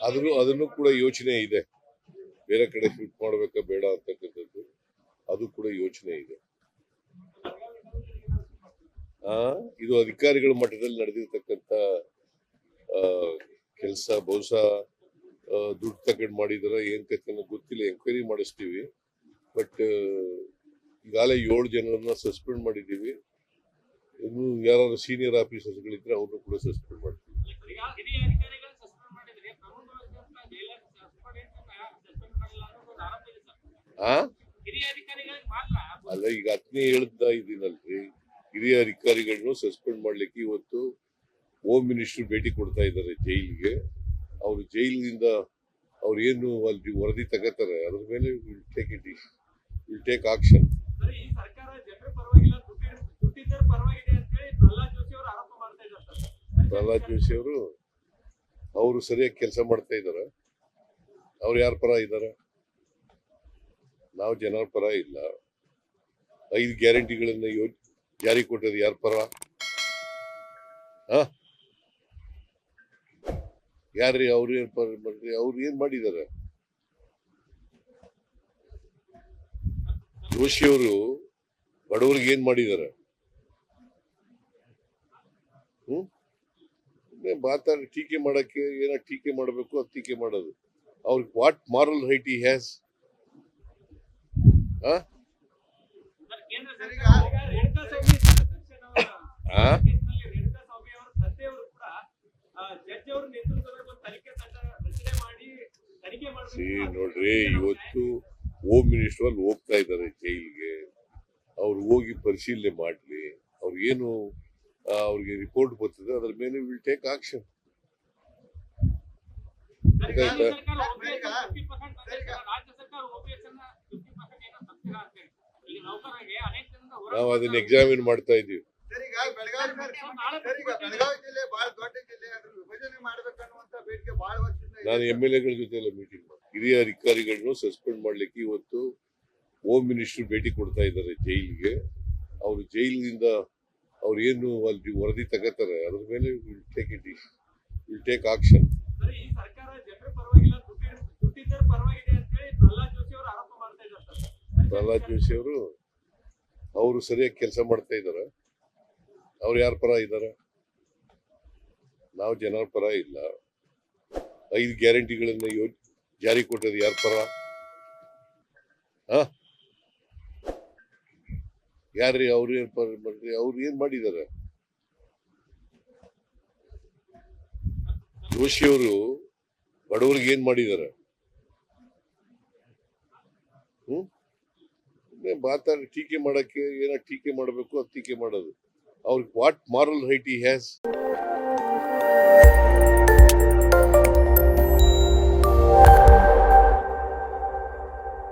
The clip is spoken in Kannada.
ಆ? ಅದನ್ನು ಕೂಡ ಯೋಚನೆ ಇದೆ. ಬೇರೆ ಕಡೆ ಶಿಫ್ಟ್ ಮಾಡ್ಬೇಕಾ ಬೇಡ ಅಂತಕ್ಕಂಥದ್ದು. ಅದು ಕೂಡ ಯೋಚನೆ ಇದೆ. ಆ, ಇದು ಅಧಿಕಾರಿಗಳ ಮಟ್ಟದಲ್ಲಿ ನಡೆದಿರ್ತಕ್ಕಂಥ ಕೆಲಸ, ಬಹುಶಃ ದುಡ್ಡು ತಗೊಂಡು ಮಾಡಿದಾರ, ಏನ್ ಗೊತ್ತಿಲ್ಲ ಎಂಕ್ವೈರಿ ಮಾಡಿಸ್ತೀವಿ. ಬಟ್ ಈಗಾಗಲೇ ಏಳು ಜನರನ್ನ ಸಸ್ಪೆಂಡ್ ಮಾಡಿದ್ದೀವಿ. ಇನ್ನು ಯಾರು ಸೀನಿಯರ್ ಆಫೀಸರ್ಸ್ಗಳಿದ್ರೆ ಅವ್ರನ್ನು ಕೂಡ ಸಸ್ಪೆಂಡ್ ಮಾಡ್ತೀವಿ ಈಗ ಹಿರಿಯ ಅಧಿಕಾರಿಗಳನ್ನ ಸಸ್ಪೆಂಡ್ ಮಾಡಿದ್ರೆ ಪ್ರಮುಖ ಜೈಲರ್ ಸಸ್ಪೆಂಡ್ ಮಾಡಿಲ್ಲ ಅನ್ನೋದು ಒಂದು ಆರೋಪ ಇದೆ ಸರ್ ಆ? ಅಲ್ಲ ಈಗ ಹತ್ತನೇ ಹೇಳ್ತಾ ಇದೀನಲ್ರಿ ಹಿರಿಯ ಅಧಿಕಾರಿಗಳನ್ನು ಸಸ್ಪೆಂಡ್ ಮಾಡ್ಲಿಕ್ಕೆ ಇವತ್ತು ಹೋಮ್ ಮಿನಿಸ್ಟರ್ ಭೇಟಿ ಕೊಡ್ತಾ ಇದ್ದಾರೆ ಜೈಲಿಗೆ. ಅವರು ಜೈಲಿನಿಂದ ಅವ್ರು ಏನು ಅಲ್ಲಿ ವರದಿ ತಗೋತಾರೆ ಅದ್ರ ಮೇಲೆ will take it will take action Prahlad Joshi ಅವರು ಅವರು ಸರಿಯಾಗಿ ಕೆಲಸ ಮಾಡ್ತಾ ಇದ್ದಾರೆ. ಅವ್ರು ಯಾರ ಪರ ಇದ್ದಾರೆ ನಾವು ಜನರ ಪರ ಇಲ್ಲ. ಐದು ಗ್ಯಾರಂಟಿಗಳನ್ನ ಯೋ, ಜಾರಿ ಕೊಟ್ಟದ್ದು ಯಾರ ಪರ? ಹ? ಯಾರ್ರಿ ಅವ್ರು ಏನ್ ಪರ ಮಾಡ್ರಿ? ಅವ್ರು ಏನ್ ಮಾಡಿದ್ದಾರೆ ಜೋಶಿಯವರು ಬಡವರಿಗೆ ಏನ್ ಮಾಡಿದ್ದಾರೆ ಹ್ಮ್? ಮಾತಾಡಿ, ಟೀಕೆ ಮಾಡಕ್ಕೆ ಏನ ಟೀಕೆ ಮಾಡಬೇಕು ಅದು ಟೀಕೆ ಮಾಡೋದು. ಅವ್ರಿಗೆ what moral right he has ನೋಡ್ರಿ, ಇವತ್ತು ಹೋಮ್ ಮಿನಿಸ್ಟರ್ ಅಲ್ಲಿ ಹೋಗ್ತಾ ಇದ್ದಾರೆ ಜೈಲಿಗೆ. ಅವ್ರು ಹೋಗಿ ಪರಿಶೀಲನೆ ಮಾಡ್ಲಿ. ಅವ್ರಿಗೇನು ಅವ್ರಿಗೆ ರಿಪೋರ್ಟ್ ಬರ್ತದೆ, ಅದ್ರ ಮೇಲೆ ವಿಲ್ ಟೇಕ್ ಆಕ್ಷನ್ ನಾವು ಅದನ್ನ ಎಕ್ಸಾಮಿನ್ ಮಾಡ್ತಾ ಇದೀವಿ. ನಾನು ಎಂ ಎಲ್ ಎಗಳ ಜೊತೆ ಎಲ್ಲ ಮೀಟಿಂಗ್ ಮಾಡಿ ಹಿರಿಯ ಅಧಿಕಾರಿಗಳನ್ನು ಸಸ್ಪೆಂಡ್ ಮಾಡ್ಲಿಕ್ಕೆ ಇವತ್ತು ಹೋಮ್ ಮಿನಿಸ್ಟರ್ ಭೇಟಿ ಕೊಡ್ತಾ ಇದ್ದಾರೆ ಜೈಲಿಗೆ. ಅವರು ಜೈಲಿನಿಂದ ಅವ್ರು ಏನು ಅಲ್ಲಿ ವರದಿ ತಗೋತಾರೆ, ಅದ್ರ ಮೇಲೆ will take it will take action sir, ಈ ಸರ್ಕಾರ ಜನರ ಪರವಾಗಿಲ್ಲ ದುಡ್ಡಿನ ದುಡ್ಡಿದ್ದರ ಪರವಾಗಿದೆ ಅಂತ ಹೇಳಿ ಪ್ರಹ್ಲಾದ್ ಜೋಶಿ ಅವರು ಆರೋಪ ಮಾಡ್ತಾ ಇದ್ದಾರೆ ಸರ್ ಪ್ರಹ್ಲಾದ್ ಜೋಶಿ ಅವರು ಅವರು ಸರಿಯಾಗಿ ಕೆಲಸ ಮಾಡ್ತಾ ಇದ್ದಾರೆ. ಅವ್ರು ಯಾರ ಪರ ಇದ್ದಾರೆ? ನಾವು ಜನರ ಪರ ಇಲ್ಲ. ಐದು ಗ್ಯಾರಂಟಿಗಳನ್ನ ಯೋ, ಜಾರಿ ಕೊಟ್ಟದ್ದು ಯಾರ ಪರ? ಹ? ಯಾರ್ರಿ ಅವ್ರು ಏನ್ ಪರ ಮಾಡ್ರಿ? ಅವ್ರು ಏನ್ ಮಾಡಿದ್ದಾರೆ? ಜೋಶಿಯವರು ಬಡವರಿಗೆ ಏನ್ ಮಾಡಿದ್ದಾರೆ? ಹ್ಮ್? ಸುಮ್ನೆ ಮಾತಾಡಿ ಟೀಕೆ ಮಾಡಕ್ಕೆ ಏನೋ ಟೀಕೆ ಮಾಡಬೇಕು ಅದು ಟೀಕೆ ಮಾಡೋದು. ಅವ್ರಿಗೆ what moral right he has